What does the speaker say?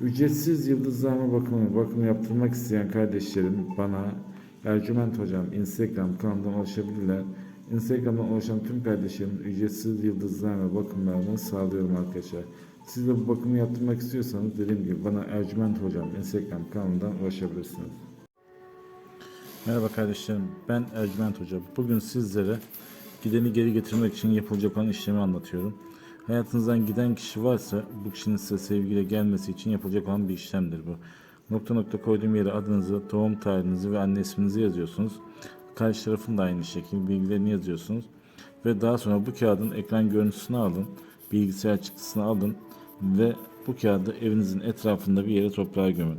Ücretsiz yıldızlama bakımı, bakım yaptırmak isteyen kardeşlerim bana Ercüment Hocam Instagram kanalından ulaşabilirler. Instagram'dan ulaşan tüm kardeşlerim ücretsiz yıldızlama bakımlarını sağlıyorum arkadaşlar. Siz de bu bakımı yaptırmak istiyorsanız dediğim gibi bana Ercüment Hocam Instagram kanalından ulaşabilirsiniz. Merhaba kardeşlerim, ben Ercüment Hoca. Bugün sizlere gideni geri getirmek için yapılacak olan işlemi anlatıyorum. Hayatınızdan giden kişi varsa bu kişinin size sevgiyle gelmesi için yapılacak olan bir işlemdir bu. Nokta nokta koyduğum yere adınızı, doğum tarihinizi ve anne isminizi yazıyorsunuz. Karşı tarafın da aynı şekilde bilgilerini yazıyorsunuz. Ve daha sonra bu kağıdın ekran görüntüsünü alın, bilgisayar çıktısını alın ve bu kağıdı evinizin etrafında bir yere toprağa gömün.